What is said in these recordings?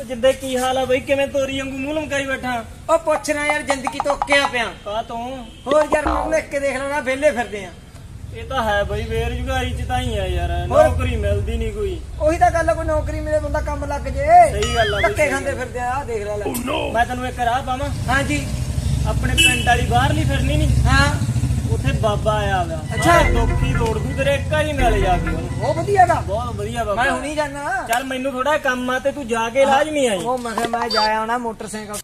ਉਹ ਜਿੱਦੇ ਕੀ ਹਾਲ ਆ ਬਈ? ਕਿਵੇਂ ਤੋਰੀ ਵਾਂਗੂ ਮੂੰਹ ਲਮਕਾਈ ਬੈਠਾ? ਉਹ ਪੁੱਛਣਾ ਯਾਰ ਜ਼ਿੰਦਗੀ ਤੋਂ ਕਿਆ ਪਿਆ? ਕਾ ਤੂੰ? ਹੋਰ ਯਾਰ ਮੂੰਹ ਲਿਖ ਕੇ ਦੇਖ ਲੈਣਾ ਵਿਹਲੇ ਫਿਰਦੇ ਆ। ਇਹ ਤਾਂ ਹੈ ਬਈ ਬੇਰੁਜ਼ਗਾਰੀ ਚ ਤਾਂ ਹੀ ਆ ਯਾਰ। ਹੋਰ? ਨੌਕਰੀ ਮਿਲਦੀ ਨਹੀਂ ਕੋਈ। ਉਹੀ ਤਾਂ ਗੱਲ ਆ ਕੋਈ ਨੌਕਰੀ ਮਿਲੇ ਬੰਦਾ ਕੰਮ ਲੱਗ ਜੇ। ਸਹੀ ਗੱਲ ਆ ਬਈ, ਧੱਕੇ ਸਹੀ ਖਾਂਦੇ ਫਿਰਦੇ ਆ ਆਹ ਦੇਖ ਲੈ ਲੈ। ਮੈਂ ਤੈਨੂੰ ਇੱਕ ਰਾਹ ਪਾਵਾਂ। ਹਾਂਜੀ। ਆਪਣੇ ਪਿੰਡ ਵਾਲੀ ਬਾਹਰਲੀ ਫਿਰਨੀ ਨਹੀਂ ਹਾਂ। ਉੱਥੇ ਬਾਬਾ ਆਇਆ ਵਾ। ਅੱਛਾ। ਲੋਕੀ ਰੋਡ ਦੂ ਤੇਰੇ ਇੱਕ ਹੀ ਨਾਲੇ ਜਾ ਕੇ ਉਹਨੂੰ ਉਹ ਵਧੀਆ ਗਾ। ਬਹੁਤ ਵਧੀਆ ਬਾਬਾ। ਮੈਂ ਹੁਣੀ ਜਾਣਾ ਚੱਲ ਮੈਨੂੰ ਥੋੜਾ ਕੰਮ ਆ ਤੇ ਤੂੰ ਜਾ ਕੇ ਲਾਜ਼ਮੀ ਆਈ। ਉਹ ਮੈਂ ਕਿਹਾ ਮੈਂ ਜਾ ਆਉਣਾ ਮੋਟਰਸਾਈਕਲ।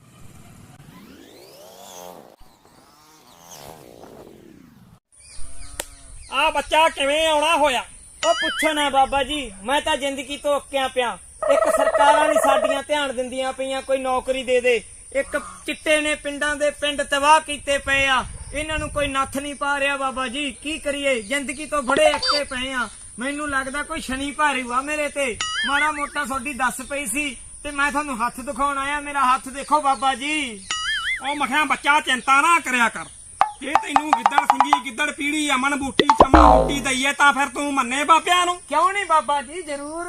ਆ ਬੱਚਾ ਕਿਵੇਂ ਆਉਣਾ ਹੋਇਆ? ਉਹ ਪੁੱਛੋ ਨਾ ਬਾਬਾ ਜੀ ਮੈਂ ਤਾਂ ਜ਼ਿੰਦਗੀ ਤੋਂ ਅੱਕਿਆ ਪਿਆ। ਇੱਕ ਸਰਕਾਰਾਂ ਨਹੀਂ ਸਾਡੀਆਂ ਧਿਆਨ ਦਿੰਦੀਆਂ ਪਈਆਂ ਕੋਈ ਨੌਕਰੀ ਦੇ ਦੇ। ਇੱਕ ਚਿੱਟੇ ਨੇ ਪਿੰਡਾਂ ਦੇ ਪਿੰਡ ਤਬਾਹ ਕੀਤੇ ਪਏ ਆ। ਇਹਨਾਂ ਨੂੰ ਕੋਈ ਨੱਥ ਨਹੀਂ ਪਾ ਰਿਹਾ ਬਾਬਾ ਜੀ। ਕੀ ਕਰੀਏ? ਜ਼ਿੰਦਗੀ ਤੋਂ ਬੜੇ ਅੱਕੇ ਪਏ ਆ। ਮੈਨੂੰ ਲੱਗਦਾ ਕੋਈ ਸ਼ਨੀ ਭਾਰੀ ਵਾ ਮੇਰੇ ਤੇ। ਮਾੜਾ ਮੋਟਾ ਤੁਹਾਡੀ ਦੱਸ ਪਈ ਸੀ ਤੇ ਮੈਂ ਤੁਹਾਨੂੰ ਹੱਥ ਦਿਖਾਉਣ ਆਇਆ। ਮੇਰਾ ਹੱਥ ਦੇਖੋ ਬਾਬਾ ਜੀ। ਉਹ ਮਖਿਆ ਬੱਚਾ ਚਿੰਤਾ ਨਾ ਕਰਿਆ ਕਰ। ਜੇ ਤੈਨੂੰ ਗਿੱਦੜ ਸਿੰਘੀ ਗਿੱਦੜ ਪੀੜੀ ਅਮਨ ਬੂਟੀ ਚਮਨ ਬੂਟੀ ਦਈਏ ਤਾਂ ਫਿਰ ਤੂੰ ਮੰਨੇ ਬਾਬਿਆਂ ਨੂੰ। ਕਿਉਂ ਨਹੀਂ ਬਾਬਾ ਜੀ? ਜ਼ਰੂਰ।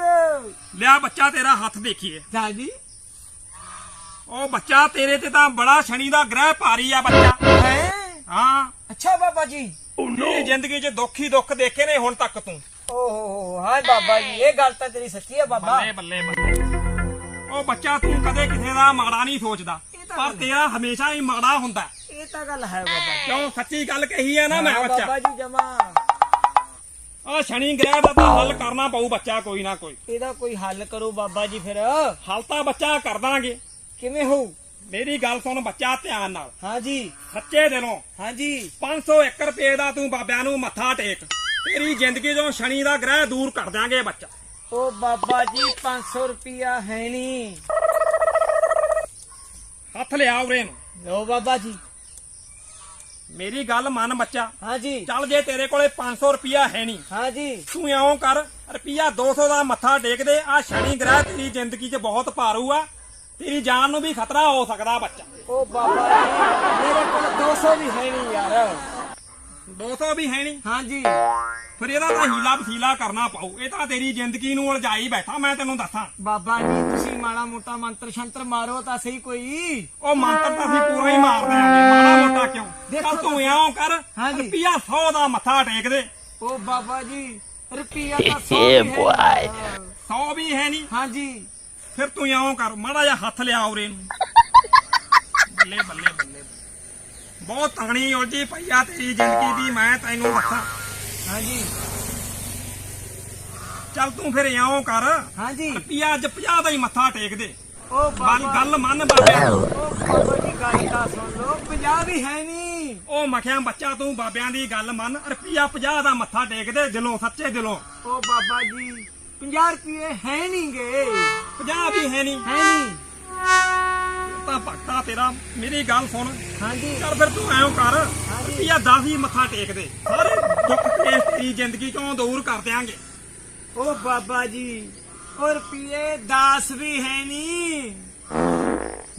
ਲਿਆ ਬੱਚਾ ਤੇਰਾ ਹੱਥ ਦੇਖੀਏ। ਜਾ ਜੀ। ਉਹ ਬੱਚਾ ਤੇਰੇ ਤੇ ਤਾਂ ਬੜਾ ਸ਼ਨੀ ਦਾ ਗ੍ਰਹਿ ਭਾਰੀ ਆ ਬੱਚਾ। ਹੈ? ਹਾਂ। ਅੱਛਾ ਬਾਬਾ ਜੀ। ਇਹ ਜ਼ਿੰਦਗੀ 'ਚ ਦੁੱਖ ਹੀ ਦੁੱਖ ਦੇਖੇ ਨੇ ਹੁਣ ਤੱਕ ਤੂੰ। ਓਹੋ ਹਾਂ ਬਾਬਾ ਜੀ ਇਹ ਗੱਲ ਤਾਂ ਤੇਰੀ ਸੱਚੀ ਹੈ ਬਾਬਾ। ਬੱਲੇ ਬੱਲੇ ਬੱਲੇ। ਉਹ ਬੱਚਾ ਤੂੰ ਕਦੇ ਕਿਸੇ ਦਾ ਮਾੜਾ ਨਹੀਂ ਸੋਚਦਾ। ਪਰ ਤੇਰਾ ਹਮੇਸ਼ਾ ਹੀ ਮਾੜਾ ਹੁੰਦਾ ਇਹ ਤਾਂ ਗੱਲ ਹੈ ਬਾਬਾ ਕਿਉਂ? ਸੱਚੀ ਗੱਲ ਕਹੀ ਆ ਨਾ ਮੈਂ ਹਾਂ, ਬੱਚਾ। ਬਾਬਾ ਜੀ ਜਮਾ। ਆ ਸ਼ਨੀ ਗ੍ਰਹਿ ਦਾ ਤਾਂ ਹੱਲ ਕਰਨਾ ਪਊ ਬੱਚਾ ਕੋਈ ਨਾ ਕੋਈ। ਇਹਦਾ ਕੋਈ ਹੱਲ ਕਰੋ ਬਾਬਾ ਜੀ ਫਿਰ। ਹੱਲ ਤਾਂ ਬੱਚਾ ਕਰ ਦਾਂਗੇ। ਕਿਵੇਂ ਹੋਊ? ਮੇਰੀ ਗੱਲ ਸੁਣ ਬੱਚਾ ਧਿਆਨ ਨਾਲ। ਹਾਂ ਜੀ ਸੱਚੇ ਦਿਲੋਂ। ਹਾਂ ਜੀ 501 ਰੁਪਏ ਦਾ ਤੂੰ ਬਾਬਿਆਂ ਨੂੰ ਮੱਥਾ ਟੇਕ। ਤੇਰੀ ਜ਼ਿੰਦਗੀ ਚੋਂ ਸ਼ਨੀ ਦਾ ਗ੍ਰਹਿ ਦੂਰ ਕਰ ਦਿਆਂਗੇ ਬੱਚਾ। ਉਹ ਬਾਬਾ ਜੀ 500 ਰੁਪਿਆ ਹੈ ਨਹੀਂ ਹੱਥ ਲਿਆ ਉਰੇ ਨੂੰ। ਲੋ ਬਾਬਾ ਜੀ। ਮੇਰੀ ਗੱਲ ਮੰਨ ਬੱਚਾ। ਹਾਂ ਜੀ ਚੱਲ ਜੇ ਤੇਰੇ ਕੋਲੇ 500 ਰੁਪਿਆ ਹੈ ਨਹੀਂ ਹਾਂ ਜੀ ਤੂੰ ਇਉਂ ਕਰ ਰੁਪਿਆ 200 ਦਾ ਮੱਥਾ ਟੇਕ ਦੇ। ਆ ਸ਼ਨੀ ਗ੍ਰਹਿ ਤੇਰੀ ਜ਼ਿੰਦਗੀ 'ਚ ਬਹੁਤ ਭਾਰੂ ਆ। ਤੇਰੀ ਜਾਨ ਨੂੰ ਵੀ ਖਤਰਾ ਹੋ ਸਕਦਾ ਬੱਚਾ। ਉਹ ਬਾਬਾ ਜੀ ਮੇਰੇ ਕੋਲ 200 ਵੀ ਹੈ ਨਹੀਂ ਯਾਰ। 200 ਵੀ ਹੈ ਨਹੀਂ? ਹਾਂ ਜੀ ਫਿਰ ਇਹਦਾ ਤਾਂ ਹੀਲਾ ਵਸੀਲਾ ਕਰਨਾ ਪਾਉ ਇਹ ਤਾਂ ਤੇਰੀ ਜ਼ਿੰਦਗੀ ਨੂੰ ਉਲਝਾਈ ਬੈਠਾ ਮੈਂ ਤੈਨੂੰ ਦੱਸਾਂ। ਬਾਬਾ ਜੀ ਤੁਸੀਂ ਮਾੜਾ ਮੋਟਾ ਮੰਤਰ ਸ਼ੰਤਰ ਮਾਰੋ ਤਾਂ ਸਹੀ ਕੋਈ। ਉਹ ਮੰਤਰ ਤਾਂ ਅਸੀਂ ਪੂਰਾ ਹੀ ਮਾਰ ਦਿਆਂਗੇ। ਮਾੜਾ ਮੋਟਾ ਕਿਉਂ? ਦੇਖੋ ਤੂੰ ਇਉਂ ਕਰ ਹਾਂਜੀ। ਰੁਪਿਆ 100 ਦਾ ਮੱਥਾ ਟੇਕ ਦੇ। ਉਹ ਬਾਬਾ ਜੀ ਰੁਪਿਆ ਤਾਂ 100 ਵੀ ਹੈ ਨਹੀਂ। 100 ਵੀ ਹੈ ਨਹੀਂ? ਹਾਂ ਜੀ ਫਿਰ ਤੂੰ ਇਉਂ ਕਰ ਮਾੜਾ ਜਿਹਾ ਹੱਥ ਲਿਆ ਉਰੇ ਨੂੰ। ਬੱਲੇ ਬੱਲੇ ਬੱਲੇ ਬਹੁਤ ਤੰਗਣੀ ਉਲਝੀ ਪਈ ਆ ਤੇਰੀ ਜ਼ਿੰਦਗੀ ਦੀ ਮੈਂ ਤੈਨੂੰ ਦੱਸਾਂ। ਹਾਂ ਜੀ ਚੱਲ ਤੂੰ ਫਿਰ ਇਉਂ ਕਰ ਹਾਂ ਜੀ ਰੁਪਿਆ ਅੱਜ 50 ਦਾ ਹੀ ਮੱਥਾ ਟੇਕ ਦੇ। ਉਹ ਬਾਬਾ। ਗੱਲ ਮੰਨ ਬਾਬਿਆਂ ਉਹ ਬਾਬਾ ਜੀ ਗੱਲ ਤਾਂ ਸੁਣ ਲਓ ਪੰਜਾਬ ਵੀ ਹੈ ਨਹੀਂ। ਉਹ ਮਖਿਆ ਬੱਚਾ ਤੂੰ ਬਾਬਿਆਂ ਦੀ ਗੱਲ ਮੰਨ ਰੁਪਿਆ 50 ਦਾ ਮੱਥਾ ਟੇਕ ਦੇ ਦਿਲੋਂ ਸੱਚੇ ਦਿਲੋਂ। ਉਹ ਬਾਬਾ ਜੀ 50 ਰੁਪਏ ਹੈ ਨਹੀਂਗੇ 50 ਵੀ ਹੈ ਨਹੀਂ। ਹੈ ਨਹੀਂ ਤਾਂ ਭਗਤਾ ਤੇਰਾ ਮੇਰੀ ਗੱਲ ਸੁਣ। ਹਾਂ ਜੀ ਚੱਲ ਫਿਰ ਤੂੰ ਐਂ ਕਰ ਰੁਪਿਆ 10 ਹੀ ਮੱਥਾ ਟੇਕ ਦੇ। ਸਾਰੇ ਦੁੱਖ ਕਲੇਸ਼ ਤੇਰੀ ਜ਼ਿੰਦਗੀ ਚੋਂ ਦੂਰ ਕਰ ਦਿਆਂਗੇ। ਉਹ ਬਾਬਾ ਜੀ ਉਹ ਰੁਪਏ 10 ਵੀ ਹੈ ਨਹੀਂ।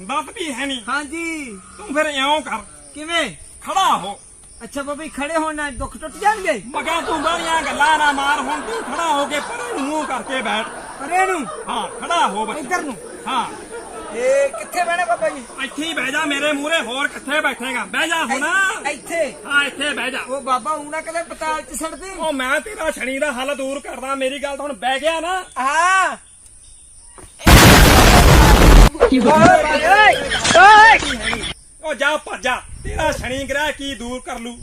10 ਵੀ ਹੈ ਨਹੀਂ। ਹਾਂ ਜੀ ਤੂੰ ਫਿਰ ਇਉਂ ਕਰ ਕਿਵੇਂ? ਖੜਾ ਹੋ। ਅੱਛਾ ਬਾਬਾ ਖੜੇ ਹੋਣ ਨਾਲ ਦੁੱਖ ਟੁੱਟ ਜਾਣਗੇ? ਮਗਾ ਤੂੰ ਬਾਹਲੀਆਂ ਗੱਲਾਂ ਨਾ ਮਾਰ ਹੁਣ ਤੂੰ ਖੜਾ ਹੋ ਕੇ ਪਰੇ ਮੂੰਹ ਕਰਕੇ ਬੈਠ। ਪਰੇ ਨੂੰ? ਹਾਂ ਖੜਾ ਹੋ ਬੱਚਾ। ਇੱਧਰ ਨੂੰ। ਹਾਂ। ਇਹ ਕਿੱਥੇ ਬਹਿਣਾ ਬਾਬਾ ਜੀ? ਇੱਥੇ ਹੀ ਬਹਿ ਜਾ ਮੇਰੇ ਮੂਹਰੇ ਹੋਰ ਕਿੱਥੇ ਬੈਠੇਗਾ? ਬਹਿ ਜਾ ਹੁਣ। ਇੱਥੇ ਹਾਂ ਇੱਥੇ ਬਹਿ ਜਾ। ਉਹ ਬਾਬਾ ਊਣਾ ਕਦੇ ਪਤਾਲ ਚ ਛੱਡਦੇ ਉਹ ਮੈਂ ਤੇਰਾ ਸ਼ਨੀ ਦਾ ਹੱਲ ਦੂਰ ਕਰਦਾ ਮੇਰੀ ਗੱਲ ਤਾਂ ਹੁਣ ਬਹਿ ਗਿਆ ਨਾ। ਹਾਂ। ਉਹ ਜਾ ਭੱਜਾ ਤੇਰਾ ਸ਼ਨੀ ਗ੍ਰਹਿ ਕੀ ਦੂਰ ਕਰ ਲੂ?